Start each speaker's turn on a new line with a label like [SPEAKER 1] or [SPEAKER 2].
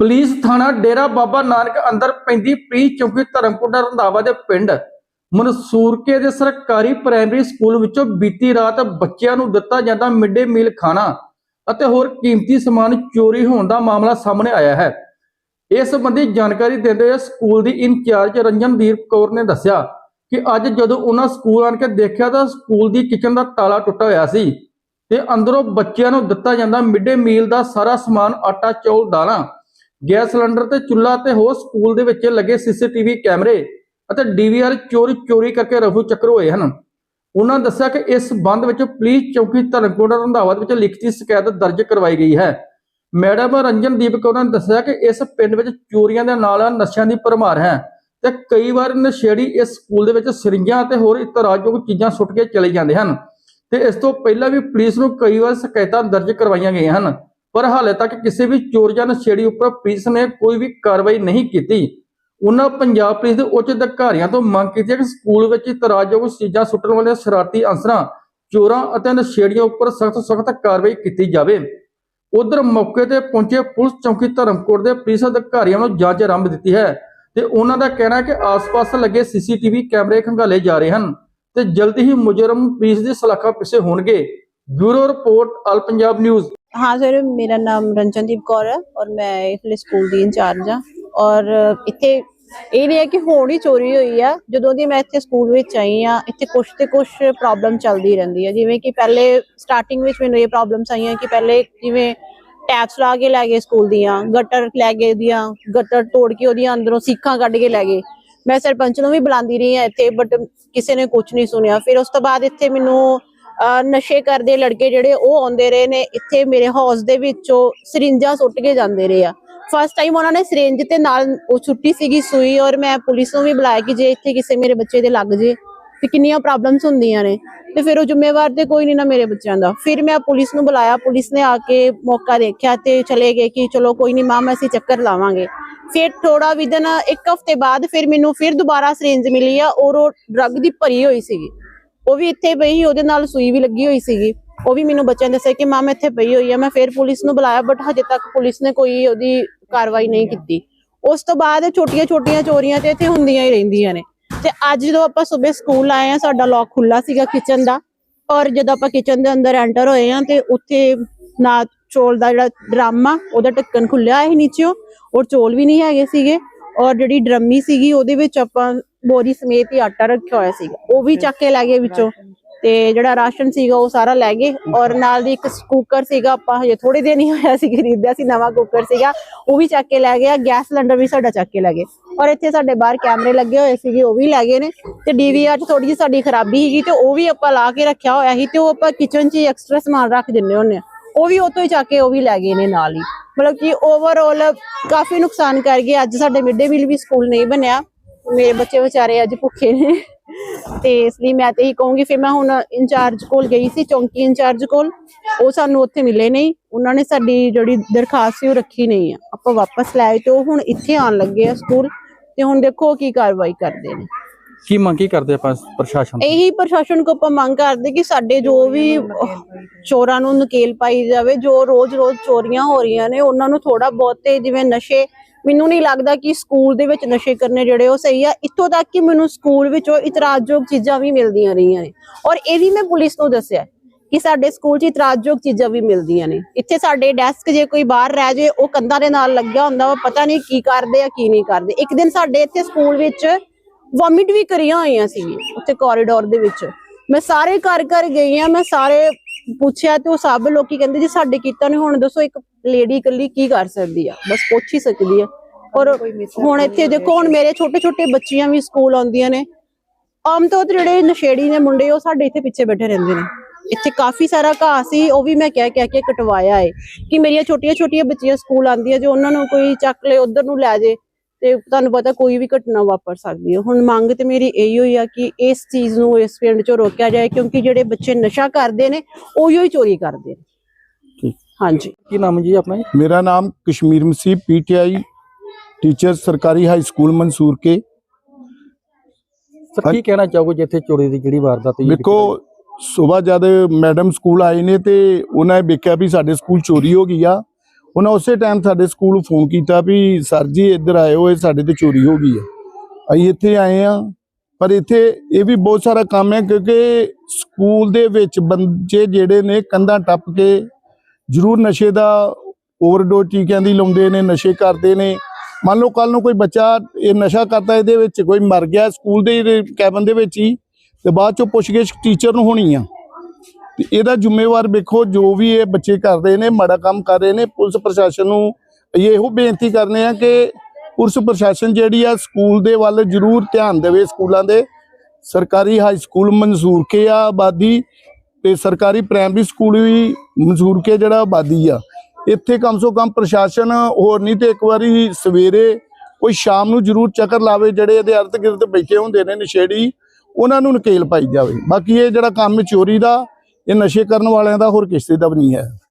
[SPEAKER 1] Police ਥਾਣਾ ਡੇਰਾ ਬਾਬਾ ਨਾਨਕ ਅੰਦਰ ਪੈਂਦੀ ਪ੍ਰੀ ਚੌਕੀ ਧਰਮਕੋਟਾ ਰੰਧਾਵਾ ਦੇ ਪਿੰਡ ਮਨਸੂਰਕੇ ਦੇ ਸਰਕਾਰੀ ਪ੍ਰਾਇਮਰੀ ਸਕੂਲ ਵਿੱਚੋਂ ਬੀਤੀ ਰਾਤ ਬੱਚਿਆਂ ਨੂੰ ਦਿੱਤਾ ਜਾਂਦਾ ਮਿਡ ਮੀਲ ਖਾਣਾ ਅਤੇ ਹੋਰ ਕੀਮਤੀ ਸਮਾਨ ਚੋਰੀ ਹੋਣ ਦਾ ਮਾਮਲਾ ਸਾਹਮਣੇ ਆਇਆ ਹੈ। ਇਸ ਸੰਬੰਧੀ ਜਾਣਕਾਰੀ ਦਿੰਦੇ ਹੋਏ ਸਕੂਲ ਦੀ ਇੰਚਾਰਜ ਰੰਜਨਦੀਪ ਕੌਰ ਨੇ ਦੱਸਿਆ ਕਿ ਅੱਜ ਜਦੋਂ ਉਹਨਾਂ ਸਕੂਲ ਆਣ ਕੇ ਦੇਖਿਆ ਤਾਂ ਸਕੂਲ ਦੀ ਕਿਚਨ ਦਾ ਤਾਲਾ ਟੁੱਟਾ ਹੋਇਆ ਸੀ ਤੇ ਅੰਦਰੋਂ ਬੱਚਿਆਂ ਨੂੰ ਦਿੱਤਾ ਜਾਂਦਾ ਮਿਡ ਮੀਲ ਦਾ ਸਾਰਾ ਸਮਾਨ ਆਟਾ, ਚੌਲ, ਦਾਲਾਂ ਗੈਸ ਸਿਲੰਡਰ ਤੇ ਚੁੱਲ੍ਹਾ ਤੇ ਹੋਰ ਸਕੂਲ ਦੇ ਵਿੱਚ ਲੱਗੇ ਸੀਸੀਟੀਵੀ ਕੈਮਰੇ ਅਤੇ ਡੀਵੀਆਰ ਚੋਰੀ ਚੋਰੀ ਕਰਕੇ ਰਫੂ ਚੱਕਰ ਹੋਏ ਹਨ। ਉਹਨਾਂ ਦੱਸਿਆ ਕਿ ਇਸ ਬੰਦ ਵਿੱਚ ਪੁਲਿਸ ਚੌਕੀ ਧਰਮਕੋਟ ਰੰਧਾਵਾ ਵਿੱਚ ਲਿਖਤੀ ਸ਼ਿਕਾਇਤ ਦਰਜ ਕਰਵਾਈ ਗਈ ਹੈ। ਮੈਡਮ ਰੰਜਨਦੀਪ ਕੌਰ ਨੇ ਦੱਸਿਆ ਕਿ ਇਸ ਪਿੰਡ ਵਿੱਚ ਚੋਰੀਆਂ ਦੇ ਨਾਲ ਨਸ਼ਿਆਂ ਦੀ ਭਰਮਾਰ ਹੈ ਤੇ ਕਈ ਵਾਰ ਨਸ਼ੇੜੀ ਇਸ ਸਕੂਲ ਦੇ ਵਿੱਚ ਸਰਿੰਜਾਂ ਅਤੇ ਹੋਰ ਇਤਰਾਜ਼ਯੋਗ ਚੀਜ਼ਾਂ ਸੁੱਟ ਕੇ ਚਲੇ ਜਾਂਦੇ ਹਨ ਤੇ ਇਸ ਤੋਂ ਪਹਿਲਾਂ ਵੀ ਪੁਲਿਸ ਨੂੰ ਕਈ ਵਾਰ ਸ਼ਿਕਾਇਤਾਂ ਦਰਜ ਕਰਵਾਈਆਂ ਗਈਆਂ ਹਨ। ਪਰ ਹਾਲੇ ਤੱਕ ਕਿਸੇ ਵੀ ਚੋਰ ਜਾਂ ਨਸ਼ੇੜੀ ਉੱਪਰ ਪੁਲਿਸ ਨੇ ਕੋਈ ਵੀ ਕਾਰਵਾਈ ਨਹੀਂ ਕੀਤੀ। ਉਹਨਾਂ ਪੰਜਾਬ ਪੁਲਿਸ ਦੇ ਉੱਚ ਅਧਿਕਾਰੀਆਂ ਤੋਂ ਮੰਗ ਕੀਤੀ ਹੈ ਕਿ ਸਕੂਲ ਵਿੱਚ ਇਤਰਾਜ਼ਯੋਗ ਚੀਜ਼ਾਂ ਸੁੱਟਣ ਵਾਲੇ ਸ਼ਰਾਰਤੀ ਅਨਸਰਾਂ, ਚੋਰਾਂ ਅਤੇ ਨਸ਼ੇੜੀਆਂ ਉੱਪਰ ਸਖਤ ਸਖਤ ਕਾਰਵਾਈ ਕੀਤੀ ਜਾਵੇ। ਉਧਰ ਮੌਕੇ ਤੇ ਪਹੁੰਚੇ ਪੁਲਿਸ ਚੌਕੀ ਧਰਮਕੋਟ ਦੇ ਪੁਲਿਸ ਅਧਿਕਾਰੀਆਂ ਨੂੰ ਜਾਂਚ ਆਰੰਭ ਦਿੱਤੀ ਹੈ ਤੇ ਉਹਨਾਂ ਦਾ ਕਹਿਣਾ ਹੈ ਕਿ ਆਸ-ਪਾਸ ਲੱਗੇ ਸੀਸੀਟੀਵੀ ਕੈਮਰੇ ਖੰਗਾਲੇ ਜਾ ਰਹੇ ਹਨ ਤੇ ਜਲਦੀ ਹੀ ਮੁਜਰਮ ਪੁਲਿਸ ਦੀ ਸਲਾਖਾਂ ਪਿੱਛੇ ਹੋਣਗੇ। Bureau report, all Punjab news.
[SPEAKER 2] ਹਾਂ, ਸਰ, ਮੇਰਾ ਨਾਮ ਰੰਜਨਦੀਪ ਕੌਰ ਹੈ ਔਰ ਮੈਂ ਇਸਲੇ ਸਕੂਲ ਦੀ ਇੰਚਾਰਜ ਹਾਂ। ਔਰ ਇੱਥੇ ਇਹ ਨਹੀਂ ਹੈ ਕਿ ਹੁਣ ਹੀ ਚੋਰੀ ਹੋਈ ਆ। ਜਦੋਂ ਦੀ ਮੈਂ ਇੱਥੇ ਸਕੂਲ ਵਿੱਚ ਆਈ ਆ ਇੱਥੇ ਕੁਛ ਤੇ ਕੁਛ ਪ੍ਰੋਬਲਮ ਚੱਲਦੀ ਰਹਿੰਦੀ ਹੈ ਜਿਵੇਂ ਕਿ ਪਹਿਲੇ ਸਟਾਰਟਿੰਗ ਵਿੱਚ ਮੈਨੂੰ ਇਹ ਪ੍ਰੋਬਲਮਸ ਆਈਆਂ ਕਿ ਪਹਿਲੇ ਜਿਵੇਂ ਟੈਪਸ ਲਾ ਕੇ ਲੈ ਗਏ ਸਕੂਲ ਦੀਆਂ ਗਟਰ ਲੈ ਗਏ ਦੀਆਂ ਗਟਰ ਤੋੜ ਕੇ ਉਹਦੀਆਂ ਅੰਦਰੋਂ ਸੀਖਾਂ ਕੱਢ ਕੇ ਲੈ ਗਏ। ਮੈਂ ਸਰਪੰਚ ਨੂੰ ਵੀ ਬੁਲਾਉਂਦੀ ਰਹੀ ਆ ਇੱਥੇ ਬਟ ਕਿਸੇ ਨੇ ਕੁਝ ਨਹੀਂ ਸੁਣਿਆ। ਫਿਰ ਉਸ ਤੋਂ ਬਾਅਦ ਇੱਥੇ ਮੈਨੂੰ ਨਸ਼ੇ ਕਰਦੇ ਲੜਕੇ ਜਿਹੜੇ ਉਹ ਆਉਂਦੇ ਰਹੇ ਨੇ, ਇੱਥੇ ਮੇਰੇ ਹਾਊਸ ਦੇ ਵਿੱਚੋਂ ਸਰਿੰਜਾਂ ਸੁੱਟ ਕੇ ਜਾਂਦੇ ਰਹੇ ਆ। ਫਸਟ ਟਾਈਮ ਉਹਨਾਂ ਨੇ ਸਰਿੰਜ ਤੇ ਨਾਲ ਉਹ ਛੁੱਟੀ ਸੀਗੀ ਸੂਈ ਔਰ ਮੈਂ ਪੁਲਿਸ ਨੂੰ ਵੀ ਬੁਲਾਇਆ ਕਿ ਜੇ ਇੱਥੇ ਕਿਸੇ ਮੇਰੇ ਬੱਚੇ ਦੇ ਲੱਗ ਜੇ ਤੇ ਕਿੰਨੀਆਂ ਪ੍ਰੋਬਲਮਸ ਹੁੰਦੀਆਂ ਨੇ। ਤੇ ਫਿਰ ਉਹ ਜ਼ਿੰਮੇਵਾਰ ਤੇ ਕੋਈ ਨਹੀਂ ਨਾ ਮੇਰੇ ਬੱਚਿਆਂ ਦਾ। ਫਿਰ ਮੈਂ ਪੁਲਿਸ ਨੂੰ ਬੁਲਾਇਆ, ਪੁਲਿਸ ਨੇ ਆ ਕੇ ਮੌਕਾ ਦੇਖਿਆ ਤੇ ਚਲੇ ਗਏ ਕਿ ਚਲੋ ਕੋਈ ਨਹੀਂ ਮਾਮ ਅਸੀਂ ਚੱਕਰ ਲਾਵਾਂਗੇ। ਫਿਰ ਥੋੜਾ ਵਿਦਨ ਇੱਕ ਹਫ਼ਤੇ ਬਾਅਦ ਫਿਰ ਮੈਨੂੰ ਫਿਰ ਦੁਬਾਰਾ ਸਰਿੰਜ ਮਿਲੀ ਆ, ਔਰ ਉਹ ਡਰੱਗ ਦੀ ਭਰੀ ਹੋਈ ਸੀਗੀ। ਉਹ ਵੀ ਇੱਥੇ ਪਈ ਉਹਦੇ ਨਾਲ ਸੂਈ ਵੀ ਲੱਗੀ ਹੋਈ ਸੀਗੀ। ਉਹ ਵੀ ਮੈਨੂੰ ਬੱਚਿਆਂ ਦੱਸਿਆ ਕਿ ਮਾਮ ਇੱਥੇ ਪਈ ਹੋਈ ਆ ਮੈਂ ਫਿਰ ਪੁਲਿਸ ਨੂੰ ਬੁਲਾਇਆ ਬਟ ਹਜੇ ਤੱਕ ਪੁਲਿਸ ਨੇ ਕੋਈ ਉਹਦੀ ਕਾਰਵਾਈ ਨਹੀਂ ਕੀਤੀ। ਉਸ ਤੋਂ ਬਾਅਦ ਛੋਟੀਆਂ ਛੋਟੀਆਂ ਚੋਰੀਆਂ ਤੇ ਇੱਥੇ ਹੁੰਦੀਆਂ ਹੀ ਰਹਿੰਦੀਆਂ ਨੇ। ਤੇ ਅੱਜ ਜਦੋਂ ਆਪਾਂ ਸਵੇਰ ਸਕੂਲ ਆਏ ਆ ਸਾਡਾ ਲੋਕ ਖੁੱਲਾ ਸੀਗਾ ਕਿਚਨ ਦਾ। ਔਰ ਜਦੋਂ ਆਪਾਂ ਕਿਚਨ ਦੇ ਅੰਦਰ ਐਂਟਰ ਹੋਏ ਆ ਤੇ ਉੱਥੇ ਨਾ ਚੋਲ ਦਾ ਜਿਹੜਾ ਡਰਾਮਾ ਉਹਦਾ ਢੱਕਣ ਖੁੱਲਿਆ ਸੀ ਨੀਚਿਓਂ। ਔਰ ਚੋਲ ਵੀ ਨਹੀਂ ਹੈਗੇ ਸੀਗੇ। ਔਰ ਜਿਹੜੀ ਡਰਮੀ ਸੀਗੀ, ਉਹਦੇ ਵਿੱਚ ਆਪਾਂ ਬੋਰੀ ਸਮੇਤ ਹੀ ਆਟਾ ਰੱਖਿਆ ਹੋਇਆ ਸੀਗਾ। ਉਹ ਵੀ ਚੱਕ ਕੇ ਲੈ ਗਏ ਵਿੱਚੋਂ। ਤੇ ਜਿਹੜਾ ਰਾਸ਼ਨ ਸੀਗਾ, ਉਹ ਸਾਰਾ ਲੈ ਗਏ। ਔਰ ਨਾਲ ਦੀ ਇੱਕ ਕੁੱਕਰ ਸੀਗਾ, ਆਪਾਂ ਹਜੇ ਥੋੜੇ ਦਿਨ ਹੀ ਹੋਇਆ ਸੀ ਖਰੀਦਿਆ ਸੀ, ਨਵਾਂ ਕੁੱਕਰ ਸੀਗਾ। ਉਹ ਵੀ ਚੱਕ ਕੇ ਲੈ ਗਿਆ ਗੈਸ ਸਿਲੰਡਰ ਵੀ ਸਾਡਾ ਚੱਕ ਕੇ ਲੈ ਗਏ। ਔਰ ਇੱਥੇ ਸਾਡੇ ਬਾਹਰ ਕੈਮਰੇ ਲੱਗੇ ਹੋਏ ਸੀਗੇ, ਉਹ ਵੀ ਲੈ ਗਏ ਨੇ। ਤੇ ਡੀਵੀਆਰ 'ਚ ਥੋੜੀ ਜਿਹੀ ਸਾਡੀ ਖਰਾਬੀ ਸੀਗੀ ਤੇ ਉਹ ਵੀ ਆਪਾਂ ਲਾ ਕੇ ਰੱਖਿਆ ਹੋਇਆ ਸੀ ਤੇ ਉਹ ਆਪਾਂ ਕਿਚਨ 'ਚ ਹੀ ਐਕਸਟਰਾ ਸਮਾਨ ਰੱਖ ਦਿੰਨੇ ਹੁੰਨੇ ਆ। ਉਹ ਵੀ ਉਤੋਂ ਹੀ ਚੱਕ ਕੇ ਉਹ ਵੀ ਲੈ ਗਏ ਨੇ ਨਾਲ ਹੀ। ਮਤਲਬ ਕਿ ਓਵਰਆਲ ਕਾਫੀ ਨੁਕਸਾਨ ਕਰ ਗਏ। ਅੱਜ ਸਾਡੇ ਮਿਡ ਮੀਲ ਵੀ ਸਕੂਲ ਨਹੀਂ ਬਣਿਆ। ਮੇਰੇ ਬੱਚੇ ਵਿਚਾਰੇ ਅੱਜ ਭੁੱਖੇ ਨੇ। ਤੇ ਇਸ ਲਈ ਮੈਂ ਤੇ ਹੀ ਕਹੂੰਗੀ, ਫਿਰ ਮੈਂ ਹੁਣ ਇੰਚਾਰਜ ਕੋਲ ਗਈ ਸੀ, ਚੌਂਕੀ ਇੰਚਾਰਜ ਕੋਲ। ਉਹ ਸਾਨੂੰ ਉੱਥੇ ਮਿਲੇ ਨਹੀਂ। ਉਹਨਾਂ ਨੇ ਸਾਡੀ ਜਿਹੜੀ ਦਰਖਾਸਤ ਸੀ ਉਹ ਰੱਖੀ ਨਹੀਂ ਆ। ਆਪਾਂ ਵਾਪਸ ਲੈ ਆਏ ਤੇ ਉਹ ਹੁਣ ਇੱਥੇ ਆਉਣ ਲੱਗੇ ਆ ਸਕੂਲ। ਤੇ ਹੁਣ ਦੇਖੋ ਕੀ ਕਾਰਵਾਈ ਕਰਦੇ ਨੇ।
[SPEAKER 1] ਕੀ ਮੰਗ ਕੀ ਕਰਦੇ ਆਪਾਂ ਪ੍ਰਸ਼ਾਸਨ ਤੋਂ?
[SPEAKER 2] ਇਹੀ ਪ੍ਰਸ਼ਾਸਨ ਕੋ ਆਪਾਂ ਮੰਗ ਕਰਦੇ ਕਿ ਸਾਡੇ ਜੋ ਵੀ, ਚੋਰਾਂ ਨੂੰ ਨਕੇਲ ਪਾਈ ਜਾਵੇ, ਜੋ ਰੋਜ਼-ਰੋਜ਼ ਚੋਰੀਆਂ ਹੋ ਰਹੀਆਂ ਨੇ, ਉਹਨਾਂ ਨੂੰ ਥੋੜਾ ਬਹੁਤ ਤੇ ਜਿਵੇਂ ਨਸ਼ੇ, ਮੈਨੂੰ ਨਹੀਂ ਲੱਗਦਾ ਕਿ ਸਕੂਲ ਦੇ ਵਿੱਚ ਨਸ਼ੇ ਕਰਨੇ ਜਿਹੜੇ ਉਹ ਸਹੀ ਆ। ਇੱਥੋਂ ਤੱਕ ਕਿ ਮੈਨੂੰ ਸਕੂਲ ਵਿੱਚੋਂ ਇਤਰਾਜ਼ਯੋਗ ਚੀਜ਼ਾਂ ਵੀ ਮਿਲਦੀਆਂ ਰਹੀਆਂ ਨੇ। ਔਰ ਇਹ ਵੀ ਮੈਂ ਪੁਲਿਸ ਨੂੰ ਦੱਸਿਆ ਕਿ ਸਾਡੇ ਸਕੂਲ 'ਚ ਇਤਰਾਜ਼ਯੋਗ ਚੀਜ਼ਾਂ ਵੀ ਮਿਲਦੀਆਂ ਨੇ। ਇੱਥੇ ਸਾਡੇ ਡੈਸਕ ਜੇ ਕੋਈ ਬਾਹਰ ਰਹਿ ਜੇ, ਉਹ ਕੰਧਾਂ ਦੇ ਨਾਲ ਲੱਗਿਆ ਹੁੰਦਾ ਵਾ, ਪਤਾ ਨਹੀਂ ਕੀ ਕਰਦੇ ਆ, ਕੀ ਨਹੀਂ ਕਰਦੇ। ਇੱਕ ਦਿਨ ਸਾਡੇ ਇੱਥੇ ਸਕੂਲ ਵਿੱਚ ਵੋਮਿਟ ਵੀ ਕਰੀਆਂ ਹੋਈਆਂ ਸੀ ਉੱਥੇ ਕੋਰੀਡੋਰ ਦੇ ਵਿੱਚ। ਮੈਂ ਸਾਰੇ ਘਰ ਘਰ ਗਈ ਆ ਮੈਂ ਸਾਰੇ ਪੁੱਛਿਆ ਤੇ ਉਹ ਸਭ ਲੋਕੀ ਕਹਿੰਦੇ ਜੀ ਸਾਡੇ ਕੀਤਾ ਨਹੀਂ ਹੁਣ ਦੱਸੋ ਇੱਕ ਲੇਡੀ ਇਕੱਲੀ ਕੀ ਕਰ ਸਕਦੀ ਆ? ਬਸ ਪੁੱਛ ਹੀ ਸਕਦੀ ਆ। ਔਰ ਹੁਣ ਇੱਥੇ ਦੇਖੋ, ਹੁਣ ਮੇਰੇ ਛੋਟੇ ਛੋਟੇ ਬੱਚੀਆਂ ਵੀ ਸਕੂਲ ਆਉਂਦੀਆਂ ਨੇ। ਆਮ ਤੌਰ ਤੇ ਜਿਹੜੇ ਨਸ਼ੇੜੀ ਨੇ ਮੁੰਡੇ, ਉਹ ਸਾਡੇ ਇੱਥੇ ਪਿੱਛੇ ਬੈਠੇ ਰਹਿੰਦੇ ਨੇ। ਇੱਥੇ ਕਾਫੀ ਸਾਰਾ ਘਾਹ ਸੀ, ਉਹ ਵੀ ਮੈਂ ਕਹਿ ਕਹਿ ਕੇ ਕਟਵਾਇਆ ਏ ਕਿ ਮੇਰੀਆਂ ਛੋਟੀਆਂ ਛੋਟੀਆਂ ਬੱਚੀਆਂ ਸਕੂਲ ਆਉਂਦੀਆਂ ਜੇ ਉਹਨਾਂ ਨੂੰ ਕੋਈ ਚੱਕ ਲੈ ਉਧਰ ਨੂੰ ਲੈ ਜੇ। ਤੇ ਤੁਹਾਨੂੰ ਪਤਾ ਕੋਈ ਵੀ ਘਟਨਾ ਵਾਪਰ ਸਕਦੀ ਹੈ ਹੁਣ ਮੰਗ ਤੇ ਮੇਰੀ ਇਹੀ ਹੋਈ ਆ ਕਿ ਇਸ ਚੀਜ਼ ਨੂੰ ਇਸ ਪਿੰਡ 'ਚੋਂ ਰੋਕਿਆ ਜਾਏ ਕਿਉਂਕਿ ਜਿਹੜੇ ਬੱਚੇ ਨਸ਼ਾ ਕਰਦੇ ਨੇ ਉਹੀਓ ਹੀ ਚੋਰੀ ਕਰਦੇ ਨੇ। ਹਾਂਜੀ
[SPEAKER 1] ਕੀ ਨਾਮ ਜੀ ਆਪਣਾ?
[SPEAKER 3] ਮੇਰਾ ਨਾਮ ਕਸ਼ਮੀਰ ਮਸੀਹ ਪੀਟੀਆਈ ਟੀਚਰ ਸਰਕਾਰੀ high school Mansoor Ke
[SPEAKER 1] sir ਕੀ ਕਹਿਣਾ ਚਾਹੋਗੇ ਜਿੱਥੇ ਚੋਰੀ ਦੀ ਜਿਹੜੀ ਵਾਰਦਾਤ ਹੋਈ ਹੈ?
[SPEAKER 3] ਵੇਖੋ ਸਵੇਰ ਜਦ ਮੈਡਮ ਸਕੂਲ ਆਏ ਨੇ ਤੇ ਉਹਨਾਂ ਨੇ ਵੇਖਿਆ ਵੀ ਸਾਡੇ ਸਕੂਲ ਚੋਰੀ ਹੋ ਗਈ ਆ ਉਹਨਾਂ ਉਸੇ ਟਾਈਮ ਸਾਡੇ ਸਕੂਲ ਫੋਨ ਕੀਤਾ ਵੀ ਸਰ ਜੀ, ਇੱਧਰ ਆਇਓ, ਇਹ ਸਾਡੇ ਤੇ ਚੋਰੀ ਹੋ ਗਈ ਹੈ। ਅਸੀਂ ਇੱਥੇ ਆਏ ਆ ਪਰ ਇੱਥੇ ਇਹ ਵੀ ਬਹੁਤ ਸਾਰਾ ਕੰਮ ਹੈ ਕਿਉਂਕਿ ਸਕੂਲ ਦੇ ਵਿੱਚ ਬੱਚੇ ਜਿਹੜੇ ਨੇ ਕੰਧਾਂ ਟੱਪ ਕੇ ਜ਼ਰੂਰ ਨਸ਼ੇ ਦਾ ਓਵਰਡੋਜ਼ ਟੀਕਿਆਂ ਦੀ ਲਾਉਂਦੇ ਨੇ, ਨਸ਼ੇ ਕਰਦੇ ਨੇ। ਮੰਨ ਲਓ ਕੱਲ ਨੂੰ ਕੋਈ ਬੱਚਾ ਇਹ ਨਸ਼ਾ ਕਰਦਾ ਇਹਦੇ ਵਿੱਚ, ਕੋਈ ਮਰ ਗਿਆ ਸਕੂਲ ਦੇ ਕੈਬਨ ਦੇ ਵਿੱਚ ਹੀ, ਤੇ ਬਾਅਦ ਚੋਂ ਪੁੱਛਗਿੱਛ ਟੀਚਰ ਨੂੰ ਹੋਣੀ ਆ। ਤੇ ਇਹਦਾ ਜ਼ਿੰਮੇਵਾਰ ਵੇਖੋ, ਜੋ ਵੀ ਇਹ ਬੱਚੇ ਕਰ ਰਹੇ ਨੇ, ਮਾੜਾ ਕੰਮ ਕਰ ਰਹੇ ਨੇ, ਪੁਲਿਸ ਪ੍ਰਸ਼ਾਸਨ ਨੂੰ ਇਹ ਇਹੋ ਬੇਨਤੀ ਕਰਨੇ ਆ ਕਿ ਪੁਲਿਸ ਪ੍ਰਸ਼ਾਸਨ ਜਿਹੜੀ ਆ, ਸਕੂਲ ਦੇ ਵੱਲ ਜ਼ਰੂਰ ਧਿਆਨ ਦੇਵੇ ਸਕੂਲਾਂ ਦੇ। ਸਰਕਾਰੀ ਹਾਈ ਸਕੂਲ ਮਨਜ਼ੂਰ ਕੇ ਆ ਆਬਾਦੀ ਤੇ ਸਰਕਾਰੀ ਪ੍ਰਾਇਮਰੀ ਸਕੂਲ ਵੀ ਮਨਜ਼ੂਰ ਕੇ ਜਿਹੜਾ ਆਬਾਦੀ ਆ। ਇੱਥੇ ਕਮ ਸੋ ਕਮ ਪ੍ਰਸ਼ਾਸਨ ਹੋਰ ਨਹੀਂ ਤੇ ਇੱਕ ਵਾਰੀ ਸਵੇਰੇ ਕੋਈ ਸ਼ਾਮ ਨੂੰ ਜ਼ਰੂਰ ਚੱਕਰ ਲਾਵੇ ਜਿਹੜੇ ਇਹਦੇ ਅਰਧ ਗਿਰਦ ਬੈਠੇ ਹੁੰਦੇ ਨੇ ਨਸ਼ੇੜੀ, ਉਹਨਾਂ ਨੂੰ ਨਕੇਲ ਪਾਈ ਜਾਵੇ। ਬਾਕੀ ਇਹ ਜਿਹੜਾ ਕੰਮ ਚੋਰੀ ਦਾ ਇਹ ਨਸ਼ੇ ਕਰਨ ਵਾਲਿਆਂ ਦਾ ਹੋਰ ਕਿਸੇ ਦਾ ਵੀ ਨਹੀਂ ਹੈ।